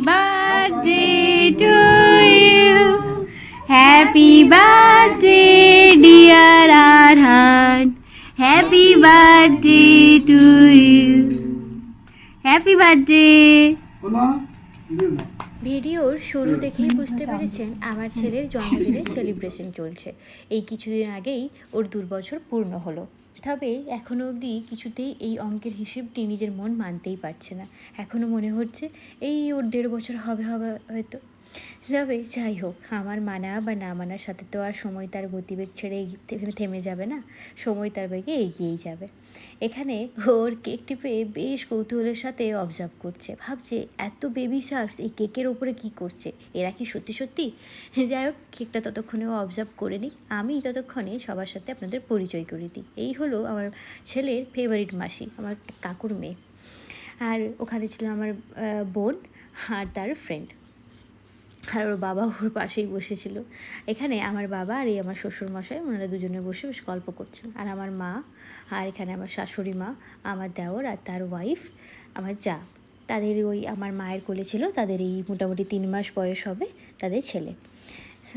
birthday to you. Happy birthday, dear Arhan. Happy birthday to you. Happy birthday. দাও ভিডিওর শুরু দেখেই বুঝতে পেরেছেন আমার ছেলের জন্মদিনের সেলিব্রেশন চলছে এই কিছুদিন আগেই ওর দু বছর পূর্ণ হলো তবে এখনও অবধি কিছুতেই এই অঙ্কের হিসেবটি নিজের মন মানতেই পারছে না। এখনও মনে হচ্ছে এই ওর দেড় বছর হবে হবে হয়তো। তবে যাই হোক, আমার মানা বা না মানার সাথে তো আর সময় তার গতিবেগ ছেড়ে থেমে যাবে না। সময় তার বেগে এগিয়েই যাবে। এখানে ওর কেকটি পেয়ে বেশ কৌতূহলের সাথে অবজার্ভ করছে। ভাবছে, এত বেবি শার্কস এই কেকের ওপরে কি করছে? এরা কি সত্যি সত্যি? যাই হোক, কেকটা ততক্ষণে ও অবজার্ভ করে নিই আমি ততক্ষণে সবার সাথে আপনাদের পরিচয় করে দিই। এই হলো আমার ছেলের ফেভারিট মাসি, আমার কাকুর মেয়ে। আর ওখানে ছিল আমার বোন আর তার ফ্রেন্ড আর ওর বাবা ওর পাশেই বসেছিল। এখানে আমার বাবা আর এই আমার শ্বশুরমশাই ওনারা দুজনে বসে বেশ গল্প করছেন। আর আমার মা, আর এখানে আমার শাশুড়ি মা, আমার দেওর আর তার ওয়াইফ আমার যা। তাদের ওই আমার মায়ের কোলে ছিল, তাদের এই মোটামুটি তিন মাস বয়স হবে তাদের ছেলে।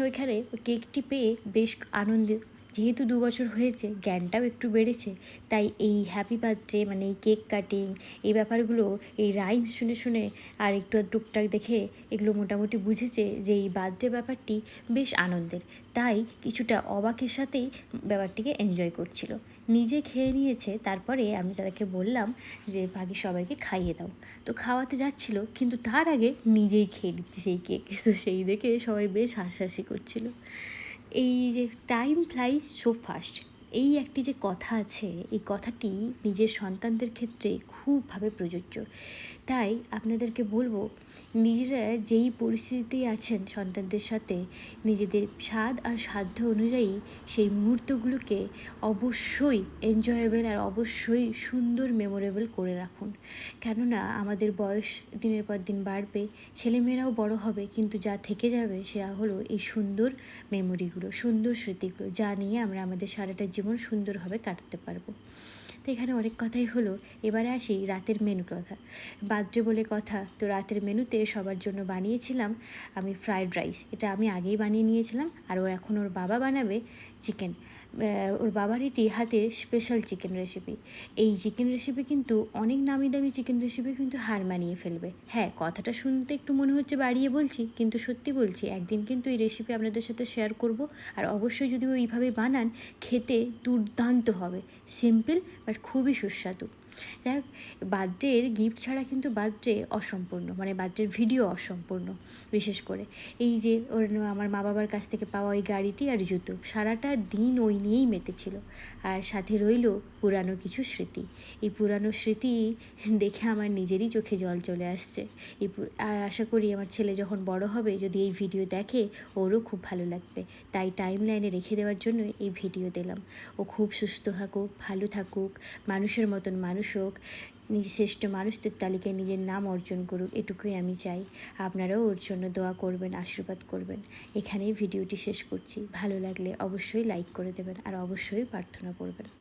ওইখানে ওই কেকটি পেয়ে বেশ আনন্দে যেহেতু দু বছর হয়েছে, জ্ঞানটাও একটু বেড়েছে, তাই এই হ্যাপি বার্থডে মানে এই কেক কাটিং এই ব্যাপারগুলো, এই রাইম শুনে শুনে আর একটু টুকটাক দেখে এগুলো মোটামুটি বুঝেছে যে এই বার্থডে ব্যাপারটি বেশ আনন্দের। তাই কিছুটা অবাকের সাথেই ব্যাপারটিকে এনজয় করছিল। নিজে খেয়ে নিয়েছে, তারপরে আমি তাদেরকে বললাম যে, বাকি সবাইকে খাইয়ে দাও। তো খাওয়াতে যাচ্ছিল, কিন্তু তার আগে নিজেই খেয়ে নিচ্ছে সেই কেক তো সেই দেখে সবাই বেশ হাসাহাসি করছিল। এই যে টাইম ফ্লাইজ সো ফাস্ট এই একটি যে কথা আছে, এই কথাটি নিজের সন্তানদের ক্ষেত্রে খুবভাবে প্রযোজ্য। তাই আপনাদেরকে বলব, নিজেরা যেই পরিস্থিতিতে আছেন সন্তানদের সাথে, নিজেদের স্বাদ আর সাধ্য অনুযায়ী সেই মুহূর্তগুলোকে অবশ্যই এনজয়েবল আর অবশ্যই সুন্দর মেমোরেবল করে রাখুন। কেননা আমাদের বয়স দিনের পর দিন বাড়বে, ছেলেমেয়েরাও বড় হবে, কিন্তু যা থেকে যাবে সেটা হলো এই সুন্দর মেমোরিগুলো সুন্দর স্মৃতিগুলো, যা নিয়ে আমরা আমাদের সারাটা জীবন সুন্দরভাবে কাটাতে পারব। তো এখানে অনেক কথাই হলো। এবারে আসি রাতের মেনু কথা। বার্থডে বলে কথা। তো রাতের মেনুতে সবার জন্য বানিয়েছিলাম আমি ফ্রায়েড রাইস এটা আমি আগেই বানিয়ে নিয়েছিলাম। আর ওর এখন ওর বাবা বানাবে চিকেন ওর বাবার এটি হাতে স্পেশাল চিকেন রেসিপি এই চিকেন রেসিপি কিন্তু অনেক নামি দামি চিকেন রেসিপি কিন্তু হার মানিয়ে ফেলবে। হ্যাঁ কথাটা শুনতে একটু মনে হচ্ছে বাড়িয়ে বলছি, কিন্তু সত্যি বলছি, একদিন কিন্তু এই রেসিপি আপনাদের সাথে শেয়ার করব। আর অবশ্যই যদি ওইভাবে বানান, খেতে দুর্দান্ত হবে। সিম্পল বাট খুবই সুস্বাদু। যাই হোক, বার্থডের গিফট ছাড়া কিন্তু বার্থডে অসম্পূর্ণ মানে বার্থডের ভিডিও অসম্পূর্ণ, বিশেষ করে। এই যে ওর আমার মা বাবার কাছ থেকে পাওয়া ওই গাড়িটি আর জুতো, সারাটা দিন ওই নিয়েই মেতেছিল। আর সাথে রইল পুরানো কিছু স্মৃতি। এই পুরানো স্মৃতি দেখে আমার নিজেরই চোখে জল চলে আসছে। এই আশা করি আমার ছেলে যখন বড় হবে, যদি এই ভিডিও দেখে, ওরও খুব ভালো লাগবে। তাই টাইম লাইনে রেখে দেওয়ার জন্য এই ভিডিও দিলাম। ও খুব সুস্থ থাকুক, ভালো থাকুক, মানুষের মতন মানুষ হোক, নিজে শ্রেষ্ঠ মানুষদের তালিকায় নিজের নাম অর্জন করুক, এটুকুই আমি চাই। আপনারাও ওর জন্য দোয়া করবেন, আশীর্বাদ করবেন। এখানেই ভিডিওটি শেষ করছি। ভালো লাগলে অবশ্যই লাইক করে দেবেন আর অবশ্যই প্রার্থনা করবেন।